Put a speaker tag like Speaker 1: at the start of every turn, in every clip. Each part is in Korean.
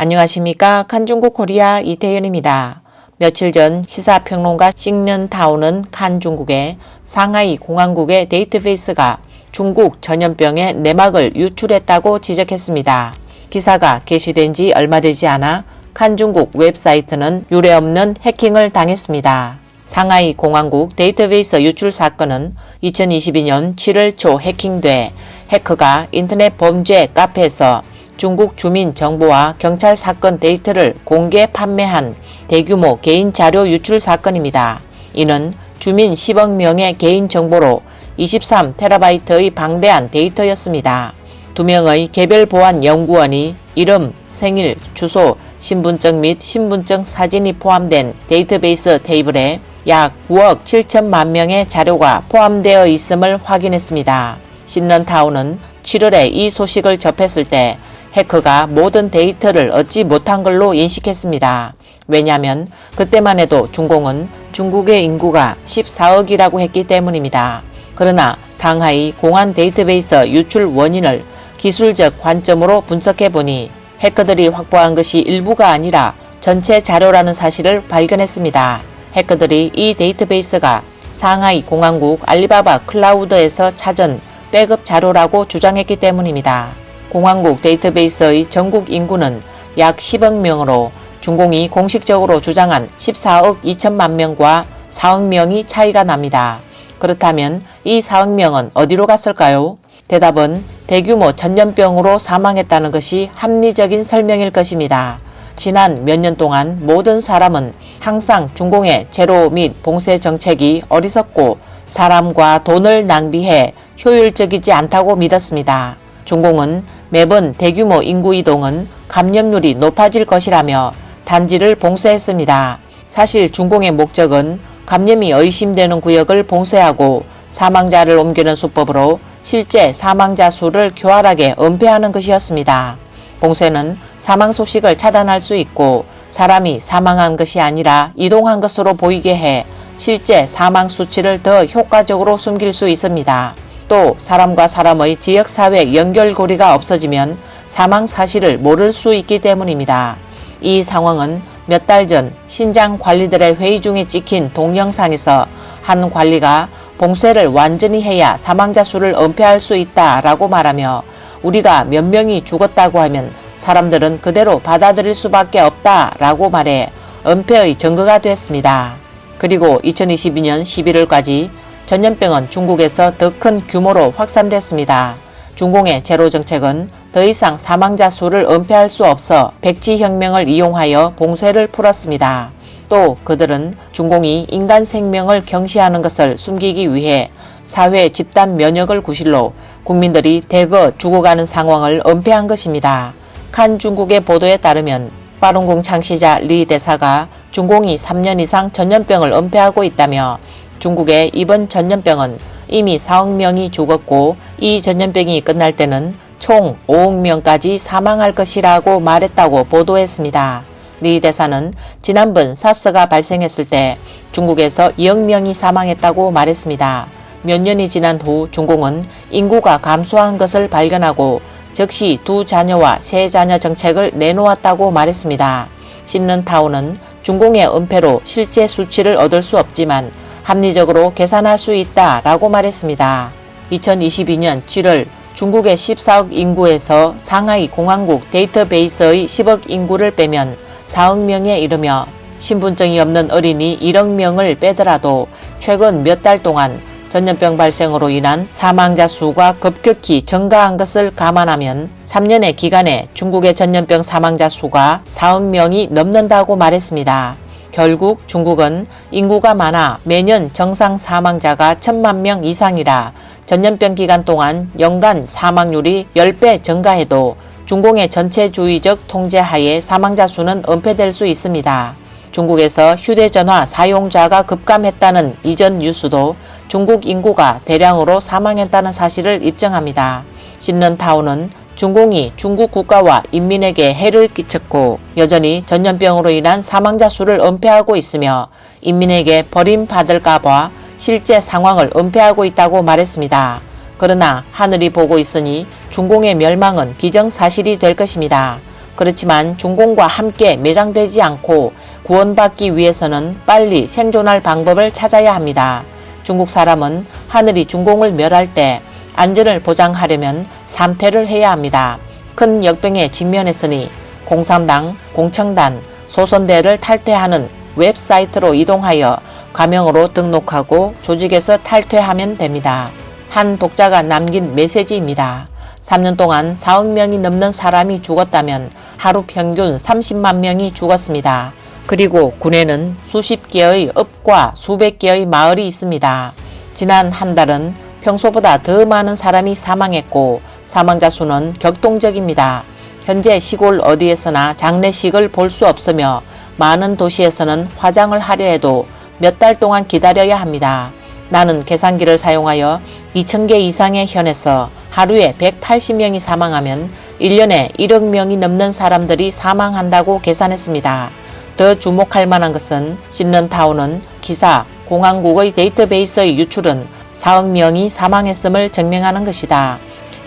Speaker 1: 안녕하십니까. 칸중국 코리아 이태현입니다. 며칠 전 시사평론가 싱는타오는 칸중국의 상하이 공항국의 데이터베이스가 중국 전염병의 내막을 유출했다고 지적했습니다. 기사가 게시된 지 얼마 되지 않아 칸중국 웹사이트는 유례없는 해킹을 당했습니다. 상하이 공항국 데이터베이스 유출 사건은 2022년 7월 초 해킹돼 해커가 인터넷 범죄 카페에서 중국 주민 정보와 경찰 사건 데이터를 공개 판매한 대규모 개인 자료 유출 사건입니다. 이는 주민 10억 명의 개인 정보로 23테라바이트의 방대한 데이터였습니다. 두 명의 개별 보안 연구원이 이름, 생일, 주소, 신분증 및 신분증 사진이 포함된 데이터베이스 테이블에 약 9억 7천만 명의 자료가 포함되어 있음을 확인했습니다. 신런타운은 7월에 이 소식을 접했을 때 해커가 모든 데이터를 얻지 못한 걸로 인식했습니다. 왜냐하면 그때만 해도 중공은 중국의 인구가 14억이라고 했기 때문입니다. 그러나 상하이 공안 데이터베이스 유출 원인을 기술적 관점으로 분석해 보니 해커들이 확보한 것이 일부가 아니라 전체 자료라는 사실을 발견했습니다. 해커들이 이 데이터베이스가 상하이 공항국 알리바바 클라우드에서 찾은 백업 자료라고 주장했기 때문입니다. 공항국 데이터베이스의 전국 인구는 약 10억 명으로 중공이 공식적으로 주장한 14억 2천만 명과 4억 명이 차이가 납니다. 그렇다면 이 4억 명은 어디로 갔을까요? 대답은 대규모 전염병으로 사망했다는 것이 합리적인 설명일 것입니다. 지난 몇 년 동안 모든 사람은 항상 중공의 제로 및 봉쇄 정책이 어리석고 사람과 돈을 낭비해 효율적이지 않다고 믿었습니다. 중공은 매번 대규모 인구 이동은 감염률이 높아질 것이라며 단지를 봉쇄했습니다. 사실 중공의 목적은 감염이 의심되는 구역을 봉쇄하고 사망자를 옮기는 수법으로 실제 사망자 수를 교활하게 은폐하는 것이었습니다. 봉쇄는 사망 소식을 차단할 수 있고 사람이 사망한 것이 아니라 이동한 것으로 보이게 해 실제 사망 수치를 더 효과적으로 숨길 수 있습니다. 또 사람과 사람의 지역사회 연결고리가 없어지면 사망 사실을 모를 수 있기 때문입니다. 이 상황은 몇 달 전 신장 관리들의 회의 중에 찍힌 동영상에서 한 관리가 봉쇄를 완전히 해야 사망자 수를 은폐할 수 있다라고 말하며 우리가 몇 명이 죽었다고 하면 사람들은 그대로 받아들일 수밖에 없다라고 말해 은폐의 증거가 됐습니다. 그리고 2022년 11월까지 전염병은 중국에서 더 큰 규모로 확산됐습니다. 중공의 제로 정책은 더 이상 사망자 수를 은폐할 수 없어 백지혁명을 이용하여 봉쇄를 풀었습니다. 또 그들은 중공이 인간 생명을 경시하는 것을 숨기기 위해 사회 집단 면역을 구실로 국민들이 대거 죽어가는 상황을 은폐한 것입니다. 칸 중국의 보도에 따르면 파룬궁 창시자 리 대사가 중공이 3년 이상 전염병을 은폐하고 있다며 중국의 이번 전염병은 이미 4억 명이 죽었고 이 전염병이 끝날 때는 총 5억 명까지 사망할 것이라고 말했다고 보도했습니다. 리 대사는 지난번 사스가 발생했을 때 중국에서 2억 명이 사망했다고 말했습니다. 몇 년이 지난 후 중공은 인구가 감소한 것을 발견하고 즉시 두 자녀와 세 자녀 정책을 내놓았다고 말했습니다. 신는타운은 중공의 은폐로 실제 수치를 얻을 수 없지만 합리적으로 계산할 수 있다 라고 말했습니다. 2022년 7월 중국의 14억 인구에서 상하이 공항국 데이터베이스의 10억 인구를 빼면 4억 명에 이르며 신분증이 없는 어린이 1억 명을 빼더라도 최근 몇 달 동안 전염병 발생으로 인한 사망자 수가 급격히 증가한 것을 감안하면 3년의 기간에 중국의 전염병 사망자 수가 4억 명이 넘는다고 말했습니다. 결국 중국은 인구가 많아 매년 정상 사망자가 천만 명 이상이라 전염병 기간 동안 연간 사망률이 10배 증가해도 중공의 전체주의적 통제하에 사망자 수는 은폐될 수 있습니다. 중국에서 휴대전화 사용자가 급감했다는 이전 뉴스도 중국 인구가 대량으로 사망했다는 사실을 입증합니다. 신런타운은 중공이 중국 국가와 인민에게 해를 끼쳤고 여전히 전염병으로 인한 사망자 수를 은폐하고 있으며 인민에게 버림받을까봐 실제 상황을 은폐하고 있다고 말했습니다. 그러나 하늘이 보고 있으니 중공의 멸망은 기정사실이 될 것입니다. 그렇지만 중공과 함께 매장되지 않고 구원받기 위해서는 빨리 생존할 방법을 찾아야 합니다. 중국 사람은 하늘이 중공을 멸할 때 안전을 보장하려면 삼퇴를 해야 합니다. 큰 역병에 직면했으니 공산당, 공청단, 소선대를 탈퇴하는 웹사이트로 이동하여 가명으로 등록하고 조직에서 탈퇴하면 됩니다. 한 독자가 남긴 메시지입니다. 3년 동안 4억 명이 넘는 사람이 죽었다면 하루 평균 30만 명이 죽었습니다. 그리고 군에는 수십 개의 읍과 수백 개의 마을이 있습니다. 지난 한 달은 평소보다 더 많은 사람이 사망했고 사망자 수는 격동적입니다. 현재 시골 어디에서나 장례식을 볼 수 없으며 많은 도시에서는 화장을 하려 해도 몇 달 동안 기다려야 합니다. 나는 계산기를 사용하여 2,000개 이상의 현에서 하루에 180명이 사망하면 1년에 1억 명이 넘는 사람들이 사망한다고 계산했습니다. 더 주목할 만한 것은 신런타운은 기사, 공항국의 데이터베이스의 유출은 4억 명이 사망했음을 증명하는 것이다.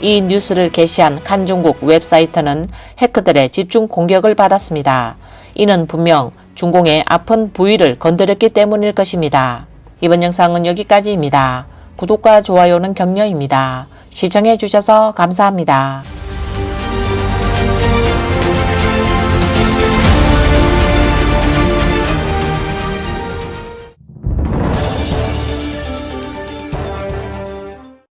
Speaker 1: 이 뉴스를 게시한 칸중국 웹사이트는 해커들의 집중 공격을 받았습니다. 이는 분명 중공의 아픈 부위를 건드렸기 때문일 것입니다. 이번 영상은 여기까지입니다. 구독과 좋아요는 격려입니다. 시청해 주셔서 감사합니다.